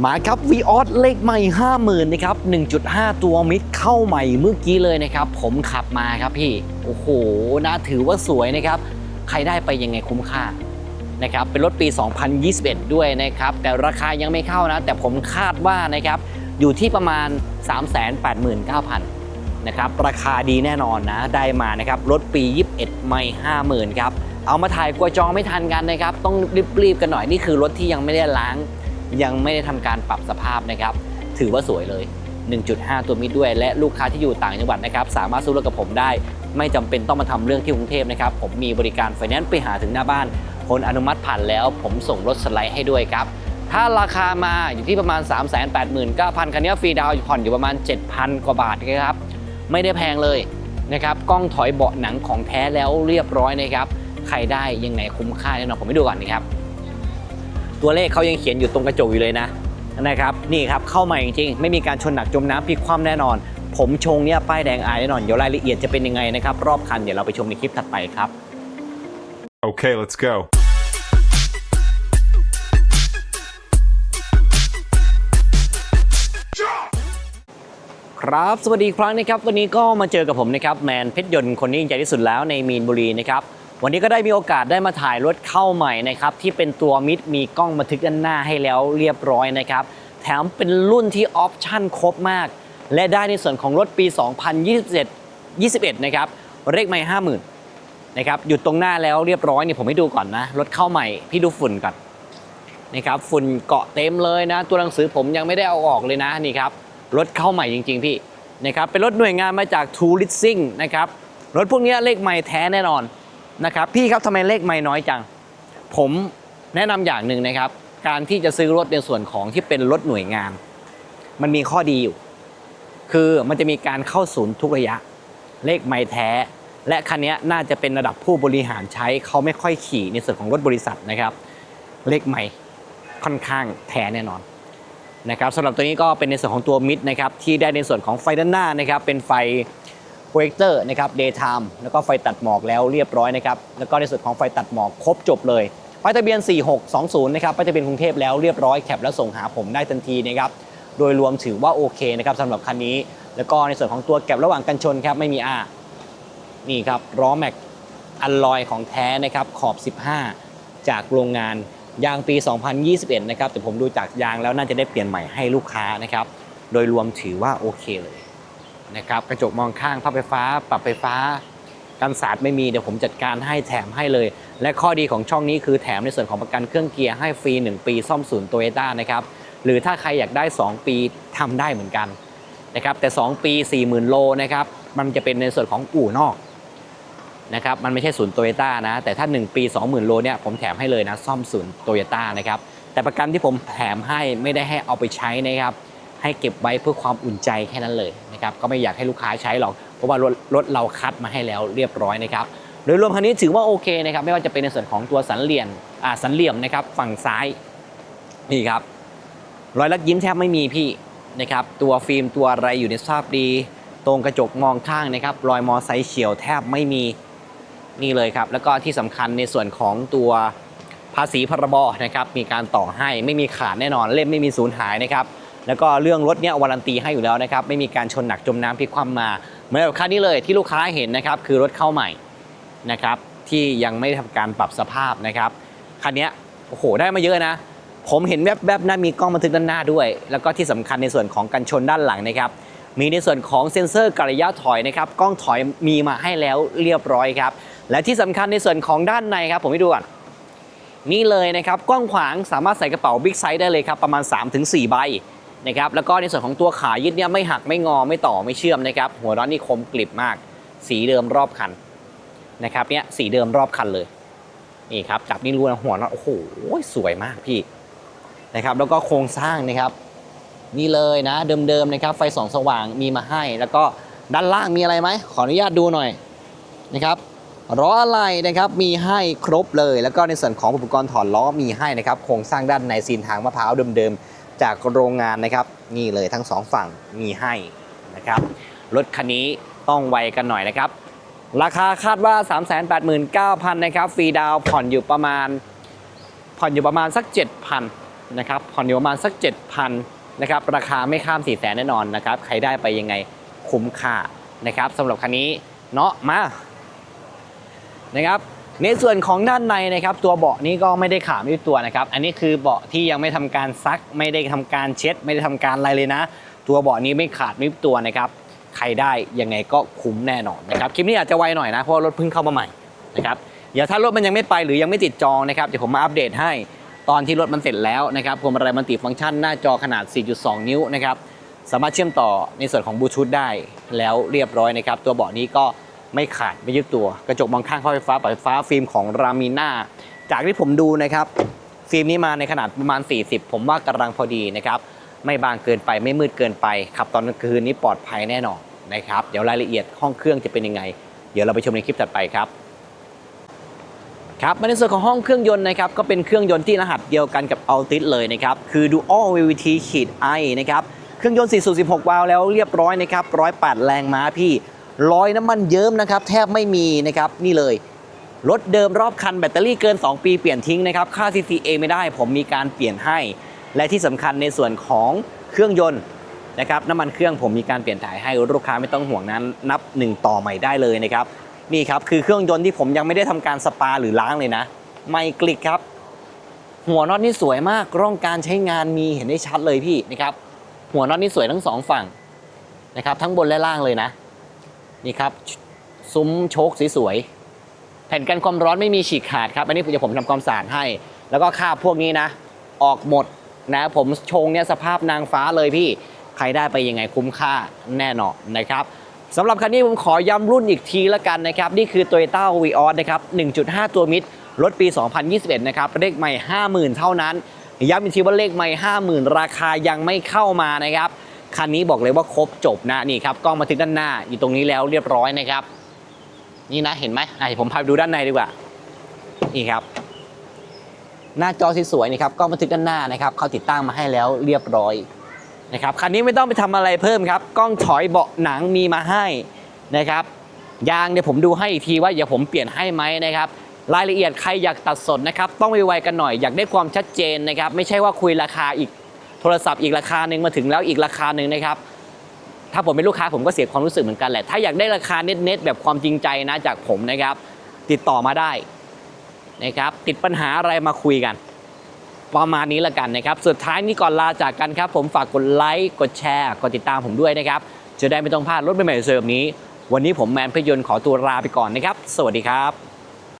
มาครับ v ีออสเลขใหม่ 50,000นะครับ 1.5 ตัวมิดเข้าใหม่เมื่อกี้เลยนะครับ ผมขับมาครับพี่ โอ้โหนะถือว่าสวยนะครับ ใครได้ไปยังไงคุ้มค่านะครับ เป็นรถปี 2021 ด้วยนะครับ แต่ราคายังไม่เข้านะ แต่ผมคาดว่านะครับ อยู่ที่ประมาณ 389,000นะครับ ราคาดีแน่นอนนะ ได้มานะครับ รถปี 21 ไม่ 50,000 ครับ เอามาถ่ายกลัวจองไม่ทันกันนะครับ ต้องรีบๆกันหน่อย นี่คือรถที่ยังไม่ได้ล้าง ยังไม่ได้ทำการปรับสภาพนะครับ ถือว่าสวยเลย 1.5 ตัวมิดด้วย และลูกค้าที่อยู่ต่างจังหวัดนะครับ สามารถซื้อรถกับผมได้ ไม่จำเป็นต้องมาทำเรื่องที่กรุงเทพนะครับ ผมมีบริการไฟแนนซ์ไปหาถึงหน้าบ้านผลอนุมัติผ่านแล้ว ผมส่งรถสไลด์ให้ด้วยครับถ้าราคามาอยู่ที่ประมาณ 389,000 คันนี้ฟรีดาวน์ผ่อนอยู่ประมาณ 7,000 กว่าบาทนะครับ ไม่ได้แพงเลยนะครับ กล้องถอยเบาะหนังของแท้แล้วเรียบร้อยนะครับ ใครได้ยังไงคุ้มค่าแน่นอนผมไปดูก่อนนะครับ ตัวเลขเขายังเขียนอยู่ตรงกระจกอยู่เลยนะนะครับนี่ครับเข้ามาจริงๆไม่มีการชนหนักจมน้ำพลิกคว่ำแน่นอน ผมชงเนี่ยป้ายแดงอายแน่นอนเดี๋ยวรายละเอียดจะเป็นยังไงนะครับรอบคันเดี๋ยวเราไปชมในคลิปถัดไปครับ Okay, let's go. ครับสวัสดีอีกครั้งนะครับ วันนี้ก็มาเจอกับผมนะครับแมนเพชรยนต์คนนี้ยิ่งใหญ่ที่สุดแล้วในมีนบุรีนะครับ วันนี้ก็ได้มีโอกาสได้มาถ่ายรถเข้าใหม่นะครับที่เป็นตัวมิดมีกล้องบันทึกด้านหน้าให้แล้วเรียบร้อยนะครับแถมเป็นรุ่นที่ออปชั่นครบมาก และได้ในส่วนของรถปี 2027 21นะครับเลขไม่ 50,000นะครับอยู่ตรงหน้าแล้วเรียบร้อยนี่ผมให้ดูก่อนนะรถเข้าใหม่พี่ดูฝุ่นก่อนนะครับฝุ่นเกาะเต็มเลยนะ ตัวหนังสือผมยังไม่ได้เอาออกเลยนะนี่ครับรถเข้าใหม่จริง ๆ พี่นะครับเป็นรถหน่วยงานมาจาก t o l i s i n g นะครับรถพวกนี้เลขไม่แท้แน่นอน นะครับพี่ครับทำไมเลขไม่น้อยจัง ผมแนะนำอย่างหนึ่งนะครับ การที่จะซื้อรถในส่วนของที่เป็นรถหน่วยงาน มันมีข้อดีอยู่ คือมันจะมีการเข้าศูนย์ทุกระยะ เลขไม่แท้ และคันนี้น่าจะเป็นระดับผู้บริหารใช้เขาไม่ค่อยขี่ในส่วนของรถบริษัทนะครับ เลขใหม่ค่อนข้างแท้แน่นอนนะครับสำหรับตัวนี้ก็เป็นในส่วนของตัวมิดนะครับที่ได้ในส่วนของไฟด้านหน้านะครับเป็นไฟ โปรเจคเตอร์นะครับ daytime แล้วก็ไฟตัดหมอกแล้วเรียบร้อยนะครับ แล้วก็ในส่วนของไฟตัดหมอกครบจบเลยป้ายทะเบียน 4620 นะครับป้ายทะเบียนกรุงเทพแล้วเรียบร้อยแคปแล้วส่งหาผมได้ทันทีนะครับ โดยรวมถือว่าโอเคนะครับสำหรับคันนี้ แล้วก็ในส่วนของตัวแก็บระหว่างกันชนครับไม่มีอานี่ครับล้อแม็กอัลลอยของแท้นะครับขอบ 15 จากโรงงานยางปี 2021 นะครับแต่ผมดูจากยางแล้วน่าจะได้เปลี่ยนใหม่ให้ลูกค้านะครับ โดยรวมถือว่าโอเคเลย นะครับกระจกมองข้างพับไฟฟ้า ปรับไฟฟ้ากันสาดไม่มีเดี๋ยวผมจัดการให้แถมให้เลย และข้อดีของช่องนี้คือแถมในส่วนของประกันเครื่องเกียร์ให้ฟรี 1 ปีซ่อมศูนย์โตโยต้านะครับหรือถ้าใครอยากได้ 2 ปีทำได้เหมือนกันนะครับแต่ 2 ปี 40,000 โลนะครับมันจะเป็นในส่วนของอู่นอกนะครับมันไม่ใช่ศูนย์โตโยต้านะ แต่ถ้า 1 ปี 20,000 โลเนี่ยผมแถมให้เลยนะซ่อมศูนย์โตโยต้านะครับแต่ประกันที่ผมแถมให้ไม่ได้ให้เอาไปใช้นะครับ ให้เก็บไว้เพื่อความอุ่นใจแค่นั้นเลยนะครับก็ไม่อยากให้ลูกค้าใช้หรอกเพราะว่ารถรถเราคัดมาให้แล้วเรียบร้อยนะครับโดยรวมคันนี้ถือว่าโอเคนะครับไม่ว่าจะเป็นในส่วนของตัวสันเหลี่ยมอ่าสันเหลี่ยมนะครับฝั่งซ้ายนี่ครับรอยลักยิ้มแทบไม่มีพี่นะครับตัวฟิล์มตัวอะไรอยู่ในสภาพดี ตรงกระจกมองข้างนะครับรอยมอไซค์เฉียวแทบไม่มีนี่เลยครับ แล้วก็ที่สำคัญในส่วนของตัวภาษีพรบนะครับมีการต่อให้ไม่มีขาดแน่นอนเล่มไม่มีสูญหายนะครับ แล้วก็เรื่องรถเนี้ยวารันตีให้อยู่แล้วนะครับไม่มีการชนหนักจมน้ำพลิกคว่ำมา เหมือนกับคันนี้เลยที่ลูกค้าเห็นนะครับคือรถเข้าใหม่นะครับที่ยังไม่ได้ทำการปรับสภาพนะครับคันนี้โอ้โหได้มาเยอะนะ ผมเห็นแวบๆนะมีกล้องบันทึกด้านหน้าด้วย แล้วก็ที่สำคัญในส่วนของกันชนด้านหลังนะครับมีในส่วนของเซ็นเซอร์กระยะถอยนะครับกล้องถอยมีมาให้แล้วเรียบร้อยครับและที่สำคัญในส่วนของด้านในครับผมให้ดูก่อนนี่เลยนะครับกว้างขวางสามารถใส่กระเป๋าบิ๊กไซส์ได้เลยครับประมาณ 3-4 ใบ นะครับแล้วก็ในส่วนของตัวขายึดเนี่ยไม่หักไม่งอไม่ต่อไม่เชื่อมนะครับหัวร้อนนี่คมกริบมาก สีเดิมรอบคันนะครับเนี่ยสีเดิมรอบคันเลยนี่ครับจับนี่รู้นะหัวน็อตโอ้โหสวยมากพี่นะครับแล้วก็โครงสร้างนะครับนี่เลยนะเดิมๆนะครับไฟสองสว่างมีมาให้ แล้วก็ด้านล่างมีอะไรไหมขออนุญาตดูหน่อยนะครับล้ออะไรนะครับมีให้ครบเลย แล้วก็ในส่วนของอุปกรณ์ถอดล้อมีให้นะครับโครงสร้างด้านในซีนทางมะพร้าวเดิมๆ จากโรงงานนะครับ นี่เลยทั้งสองฝั่งมีให้นะครับ รถคันนี้ต้องไวกันหน่อยนะครับ ราคาคาดว่า 389,000นะครับ ฟรีดาวผ่อนอยู่ประมาณ ผ่อนอยู่ประมาณสัก 7,000นะครับ ผ่อนอยู่ประมาณสัก 7,000นะครับ ราคาไม่ข้าม 4 0 0แสนแน่นอนนะครับ ใครได้ไปยังไงคุ้มค่านะครับสำหรับคันนี้เนาะมานะครับ ในส่วนของด้านในนะครับ ตัวเบาะนี้ก็ไม่ได้ขาดไม่ตัวนะครับ อันนี้คือเบาะที่ยังไม่ทำการซัก ไม่ได้ทำการเช็ด ไม่ได้ทำการอะไรเลยนะ ตัวเบาะนี้ไม่ขาดไม่ตัวนะครับ ใครได้ยังไงก็คุ้มแน่นอนนะครับ คลิปนี้อาจจะไวหน่อยนะ เพราะรถเพิ่งเข้ามาใหม่นะครับ เดี๋ยวถ้ารถมันยังไม่ไปหรือยังไม่ติดจองนะครับ เดี๋ยวผมมาอัปเดตให้ ตอนที่รถมันเสร็จแล้วนะครับพวงมาลัยมันติฟังก์ชันหน้าจอขนาด 4.2 นิ้วนะครับ สามารถเชื่อมต่อในส่วนของบลูทูธได้แล้วเรียบร้อยนะครับ ตัวเบาะนี้ก็ ไม่ขาดไม่ยึดตัว กระจกมองข้างเข้าไฟฟ้าปรับไฟฟ้าฟิล์มของรามิน่าจากที่ผมดูนะครับ ฟิล์มนี้มาในขนาดประมาณ 40 ผมว่ากำลังพอดีนะครับ ไม่บางเกินไปไม่มืดเกินไป ขับตอนกลางคืนนี้ปลอดภัยแน่นอนนะครับ เดี๋ยวรายละเอียดห้องเครื่องจะเป็นยังไง เดี๋ยวเราไปชมในคลิปถัดไปครับครับในส่วนของห้องเครื่องยนต์นะครับก็เป็นเครื่องยนต์ที่รหัสเดียวกันกับ Altis เลยนะครับ คือ Dual VVT ขีด i นะครับ เครื่องยนต์4สูบ16 วาล์วแล้วเรียบร้อยนะครับ108 แรงม้าพี่ รอยน้ำมันเยิ้มนะครับแทบไม่มีนะครับนี่เลยรถเดิมรอบคันแบตเตอรี่เกิน 2 ปีเปลี่ยนทิ้งนะครับค่า CCA ไม่ได้ผมมีการเปลี่ยนให้ และที่สำคัญในส่วนของเครื่องยนต์นะครับน้ำมันเครื่องผมมีการเปลี่ยนถ่ายให้ลูกค้าไม่ต้องห่วงนั้นนับ 1 ต่อใหม่ได้เลยนะครับนี่ครับคือเครื่องยนต์ที่ผมยังไม่ได้ทำการสปาหรือล้างเลยนะ ไม่กลิกครับ หัวน็อตนี่สวยมากร่องการใช้งานมีเห็นได้ชัดเลยพี่นะครับ หัวน็อตนี่สวยทั้งสองฝั่งนะครับ ทั้งบนและล่างเลยนะ นี่ครับซุ้มโชคสวยๆแผ่นกันความร้อนไม่มีฉีกขาดครับอันนี้เดี๋ยวผมทำความสะอาดให้ แล้วก็คราบพวกนี้นะ ออกหมดนะผมชงเนี่ยสภาพนางฟ้าเลยพี่ใครได้ไปยังไงคุ้มค่าแน่นอนนะครับสำหรับคันนี้ผมขอย้ำรุ่นอีกทีละกันนะครับ นี่คือ Toyota v ีออสนะครับ 1.5 ตัวมิดรถปี 2021 นะครับ เลขใหม่ 50,000 เท่านั้น ย้ำอีกทีว่าเลขใหม่ 50,000 ราคายังไม่เข้ามานะครับ คันนี้บอกเลยว่าครบจบนะนี่ครับกล้องมาถึงด้านหน้าอยู่ตรงนี้แล้วเรียบร้อยนะครับ นี่นะเห็นไหมอะเดี๋ยวผมพาไปดูด้านในดีกว่านี่ครับ หน้าจอสวยๆนี่ครับกล้องบันทึกด้านหน้านะครับเขาติดตั้งมาให้แล้วเรียบร้อยนะครับคันนี้ไม่ต้องไปทำอะไรเพิ่มครับกล้องถอยเบาะหนังมีมาให้นะครับยางเดี๋ยวผมดูให้อีกทีว่าเดี๋ยวผมเปลี่ยนให้ไหมนะครับรายละเอียดใครอยากตัดสดนะครับต้องไวๆกันหน่อยอยากได้ความชัดเจนนะครับไม่ใช่ว่าคุยราคาอีก โทรศัพท์อีกราคาหนึ่งมาถึงแล้วอีกราคาหนึ่งนะครับถ้าผมเป็นลูกค้าผมก็เสียความรู้สึกเหมือนกันแหละถ้าอยากได้ราคาเน็ตๆแบบความจริงใจนะจากผมนะครับ ติดต่อมาได้นะครับติดปัญหาอะไรมาคุยกัน ประมาณนี้ละกันนะครับ สุดท้ายนี้ก่อนลาจากกันครับ ผมฝากกดไลค์กดแชร์กดติดตามผมด้วยนะครับจะได้ไม่ต้องพลาดรถใหม่ๆเสริมนี้ วันนี้ผมแมนพยนต์ขอตัวลาไปก่อนนะครับ สวัสดีครับ